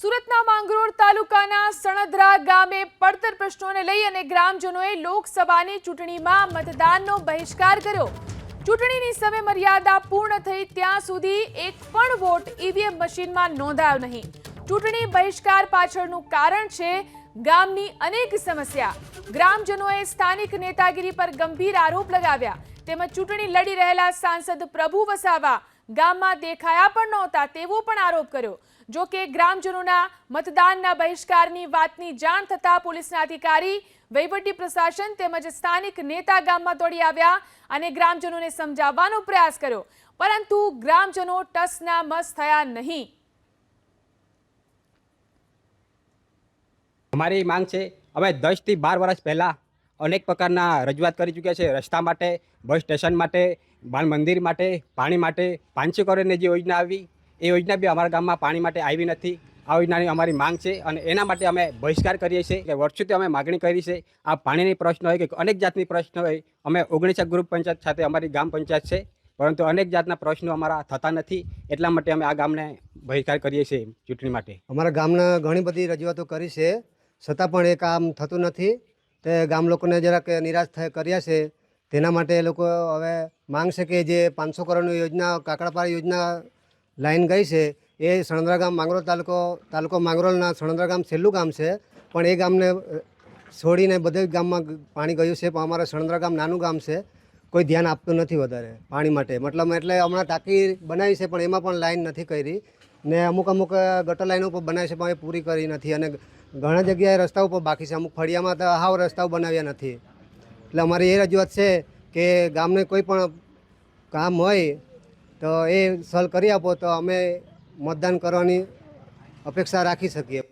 સુરતના માંગરોળ તાલુકાના સણદરા ગામે પડતર પ્રશ્નોને લઈ અને ગ્રામજનોએ લોકસભાની ચૂંટણીમાં મતદાનનો બહિષ્કાર કર્યો. ચૂંટણીની સમય મર્યાદા પૂર્ણ થઈ ત્યાં સુધી એક પણ વોટ ઈવીએમ મશીનમાં નોંધાયો નહીં. ચૂંટણી બહિષ્કાર પાછળનું કારણ છે ગામની અનેક સમસ્યા. ગ્રામજનોએ સ્થાનિક નેતાગીરી પર ગંભીર આરોપ લગાવ્યા. તેમજ ચૂંટણી લડી રહેલા સાંસદ પ્રભુ વસાવા ગામમાં દેખાયા પણ નહોતા તેવો પણ આરોપ કર્યો. જો કે ગ્રામજનોના મતદાનના બહિષ્કારની વાતની જાણ થતાં પોલીસના અધિકારી, વહીવટી પ્રશાસન તેમજ સ્થાનિક નેતા ગામમાં દોડી આવ્યા અને ગ્રામજનોને સમજાવવાનો પ્રયાસ કર્યો. પરંતુ ગ્રામજનો ટસના મસ થયા નહીં. અમારી માંગ છે, અમે દસથી બાર વર્ષ પહેલાં અનેક પ્રકારના રજૂઆત કરી ચૂક્યા છે. રસ્તા માટે, બસ સ્ટેશન માટે બાળ મંદિર માટે, પાણી માટે, પાંચસો કરોડની જે યોજના આવી, એ યોજના બી અમારા ગામમાં પાણી માટે આવી નથી. આ યોજનાની અમારી માંગ છે અને એના માટે અમે બહિષ્કાર કરીએ છીએ કે વર્ષોથી અમે માગણી કરી છે. આ પાણીની પ્રશ્ન હોય કે અનેક જાતની પ્રશ્ન હોય, અમે ઓગણીસા ગ્રુપ પંચાયત સાથે અમારી ગામ પંચાયત છે. પરંતુ અનેક જાતના પ્રશ્નો અમારા થતા નથી. એટલા માટે અમે આ ગામને બહિષ્કાર કરીએ છીએ ચૂંટણી માટે. અમારા ગામના ઘણી બધી રજૂઆતો કરી છે. છતાં પણ એ કામ થતું નથી. તે ગામ લોકોને જરાક નિરાશ થાય કર્યા છે. તેના માટે એ લોકો હવે માંગ છે કે જે પાંચસો કરોડની યોજના કાકડાપાડા યોજના લાઈન ગઈ છે, એ સણંદરા ગામ માંગરોળ તાલુકો તાલુકો માંગરોળના સણંદરા ગામ છેલ્લું ગામ છે. પણ એ ગામને છોડીને બધે ગામમાં પાણી ગયું છે. પણ અમારા સણંદરા ગામ નાનું ગામ છે. કોઈ ધ્યાન આપતું નથી વધારે પાણી માટે. મતલબ એટલે હમણાં ટાંકી બનાવી છે, પણ એમાં પણ લાઈન નથી કરી ને અમુક અમુક ગટર લાઈનો પણ બનાવી છે, પણ એ પૂરી કરી નથી. અને ઘણા જગ્યાએ રસ્તાઓ પર બાકી છે. અમુક ફળિયામાં તો હાવ રસ્તાઓ બનાવ્યા નથી. એટલે અમારી એ રજૂઆત છે કે ગામને કોઈ પણ કામ હોય તો એ સલ કરી આપો તો અમે મતદાન કરવાની અપેક્ષા રાખી શકીએ.